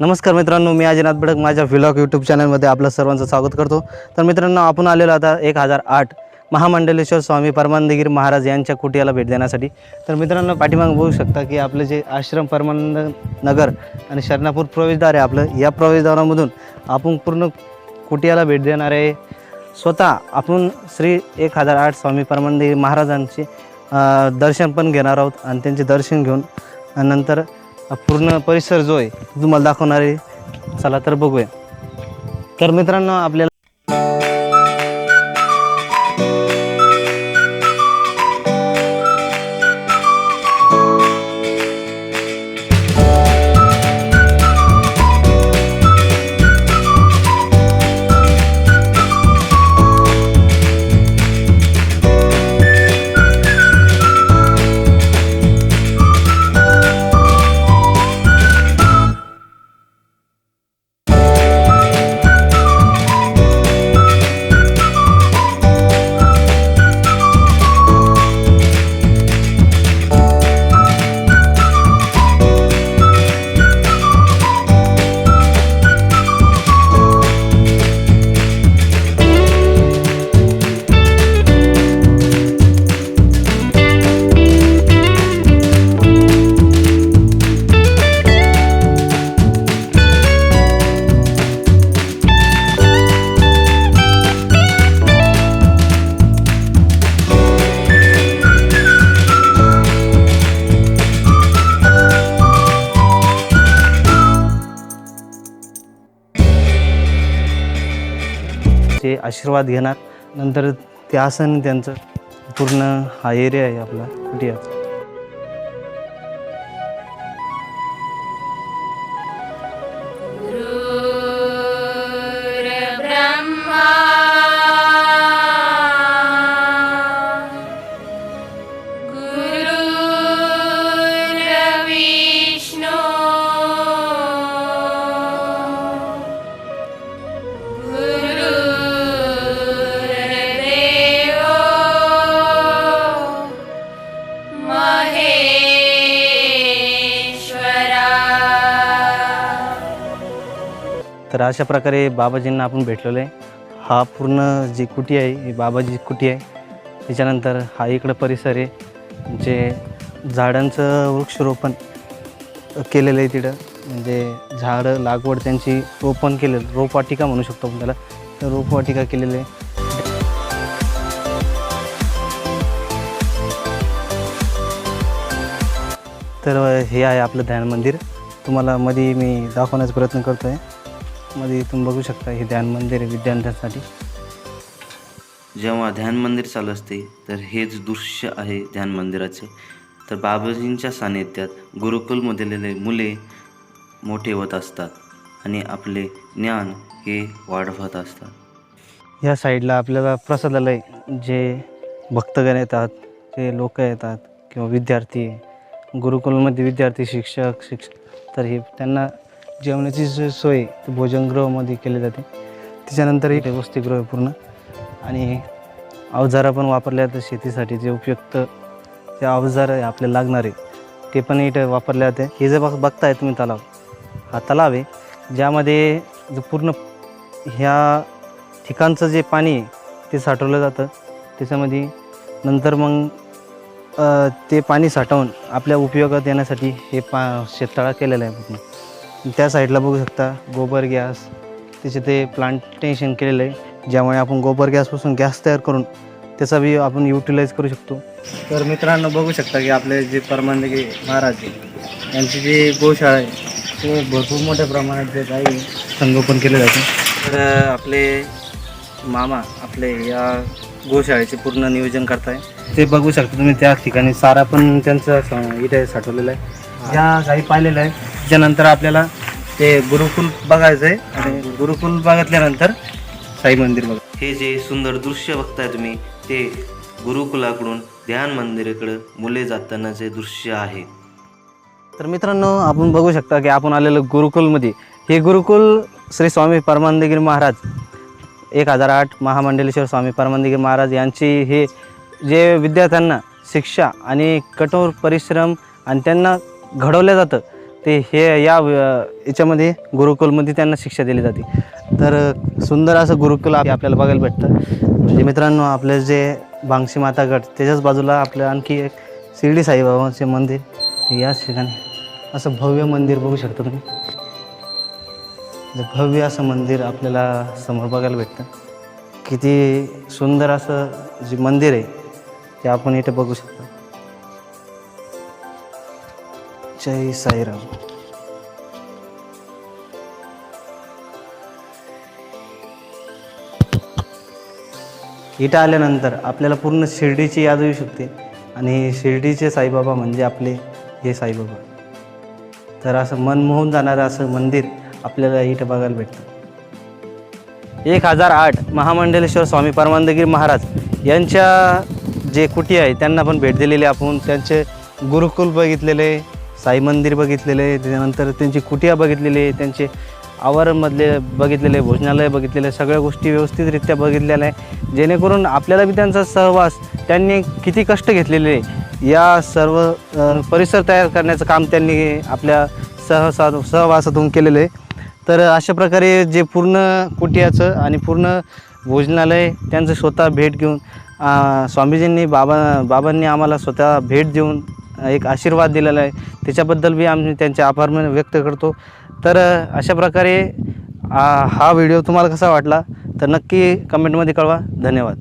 नमस्कार मित्रांनो मी अजिनाथ भडक माझ्या व्हिलॉग यूट्यूब चॅनलमध्ये आपलं सर्वांचं स्वागत करतो. तर मित्रांनो आपण आलेलो आता एक हजार आठ महामंडलेश्वर स्वामी परमानंदगिरी महाराज यांच्या कुटियाला भेट देण्यासाठी. तर मित्रांनो पाठीमाग बघू शकता की आपलं जे आश्रम परमानंद नगर आणि शरणापूर प्रवेशद्वार आहे आपलं या प्रवेशद्वारामधून आपण पूर्ण कुटियाला भेट देणार आहे. स्वतः आपण श्री एक हजार आठ स्वामी परमानंदगिरी महाराजांचे दर्शन पण घेणार आहोत आणि त्यांचे दर्शन घेऊन नंतर पूर्ण परिसर जो आहे तुम्हाला दाखवणार आहे चला तर बघूया. तर मित्रांनो आपल्याला ते आशीर्वाद घेणार. नंतर ते आसन त्यांचं पूर्ण हा एरिया आहे आपला कुटिया तर अशा प्रकारे बाबाजींना आपण भेटलेलो आहे. हा पूर्ण जी कुटी आहे ही बाबाजी कुटी आहे. त्याच्यानंतर हा इकडं परिसर आहे. जे झाडांचं वृक्षरोपण केलेलं आहे तिथं. म्हणजे झाडं लागवड त्यांची रोपण केलेलं रोपवाटिका म्हणू शकतो आपण त्याला. तर रोपवाटिका केलेली आहे. तर हे आहे आपलं ध्यान मंदिर. तुम्हाला मध्ये मी दाखवण्याचा प्रयत्न करतो आहे मध्ये तुम्ही बघू शकता हे ध्यान मंदिर आहे विद्यार्थ्यांसाठी. जेव्हा ध्यान मंदिर चालू असते तर हेच दृश्य आहे ध्यान मंदिराचे. तर बाबाजींच्या सानिध्यात गुरुकुलमधले मुले मोठे होत असतात आणि आपले ज्ञान हे वाढवत असतात. या साईडला आपल्याला प्रसादालय जे भक्तगण येतात जे लोक येतात किंवा विद्यार्थी गुरुकुलमध्ये विद्यार्थी शिक्षक शिक्षक तर हे त्यांना जेवणाची जी सोय भोजनगृहामध्ये केली जाते त्याच्यानंतर इथे वसतिगृह आहे पूर्ण. आणि अवजारं पण वापरल्या जातात शेतीसाठी जे उपयुक्त जे अवजार आहे आपल्याला लागणारे ते पण इथे वापरले जाते. हे जे बघ बघताय तुम्ही तलाव हा तलाव आहे ज्यामध्ये जो पूर्ण ह्या ठिकाणचं जे पाणी आहे ते साठवलं जातं. त्याच्यामध्ये नंतर मग ते पाणी साठवून आपल्या उपयोगात येण्यासाठी हे पा शेततळा केलेला आहे पूर्ण. त्या साईडला बघू शकता गोबर गॅस. त्याचे ते प्लांटेशन केलेलं आहे ज्यामुळे आपण गोबर गॅसपासून गॅस तयार करून त्याचा बी आपण युटिलाइज करू शकतो. तर मित्रांनो बघू शकता की आपले जे परमानंदगी महाराज आहे यांची जी गोशाळा आहे ते भरपूर मोठ्या प्रमाणात जे काही संगोपन केलं जातं तर आपले मामा आपले या गोशाळेचे पूर्ण नियोजन करताय. ते बघू शकता तुम्ही त्या ठिकाणी सारा पण त्यांचं इथे साठवलेलं आहे. ज्या गाई पाहिलेल्या आहे त्याच्यानंतर आपल्याला ते गुरुकुल बघायचं आहे आणि गुरुकुल बघितल्यानंतर साई मंदिर बघा. हे जे सुंदर दृश्य बघताय तुम्ही ते गुरुकुलाकडून ध्यान मंदिराकडं मुले जातानाचे दृश्य आहे. तर मित्रांनो आपण बघू शकता की आपण आलेलो गुरुकुलमध्ये हे गुरुकुल श्री स्वामी परमानंदगिरी महाराज एक हजार आठ महामंडलेश्वर स्वामी परमानंदगिरी महाराज यांची हे जे विद्यार्थ्यांना शिक्षा आणि कठोर परिश्रम आणि त्यांना घडवलं जातं ते हे या याच्यामध्ये गुरुकुलमध्ये त्यांना शिक्षा दिली जाते. तर सुंदर असं गुरुकुल आपल्याला बघायला भेटतं. म्हणजे मित्रांनो आपलं जे बांगशी माता गट त्याच्याच बाजूला आपलं आणखी एक शिर्डी साईबाबांचे मंदिर याच ठिकाणी. असं भव्य मंदिर बघू शकता तुम्ही. भव्य असं मंदिर आपल्याला समोर बघायला भेटतं. किती सुंदर असं जे मंदिर आहे ते आपण इथे बघू शकतो. जय साईराम. इथं आल्यानंतर आपल्याला पूर्ण शिर्डीची याद येऊ शकते. आणि शिर्डीचे साईबाबा म्हणजे आपले हे साईबाबा. तर असं मन मोहून जाणारं असं मंदिर आपल्याला इथं बघायला भेटतं. एक हजार आठ महामंडलेश्वर स्वामी परमानंदगिरी महाराज यांच्या जे कुटी आहे त्यांना पण भेट दिलेली आपण. त्यांचे गुरुकुल बघितलेले साई मंदिर बघितलेले त्याच्यानंतर त्यांची कुटिया बघितलेली त्यांचे आवरणमधले बघितलेले भोजनालय बघितलेले सगळ्या गोष्टी व्यवस्थितरित्या बघितलेल्या आहे. जेणेकरून आपल्याला बी त्यांचा सहवास त्यांनी किती कष्ट घेतलेले आहे या सर्व परिसर तयार करण्याचं काम त्यांनी आपल्या सहसा सहवासातून केलेलं आहे. तर अशा प्रकारे जे पूर्ण कुटियाचं आणि पूर्ण भोजनालय त्यांचं स्वतः भेट घेऊन स्वामीजींनी बाबा बाबांनी आम्हाला स्वतः भेट देऊन एक आशीर्वाद दिलेला आहे. त्याच्याबद्दल बी आम्ही त्यांचे आभार व्यक्त करतो. तर अशा प्रकारे हा व्हिडिओ तुम्हाला कसा वाटला? तर नक्की कमेंटमध्ये कळवा. धन्यवाद.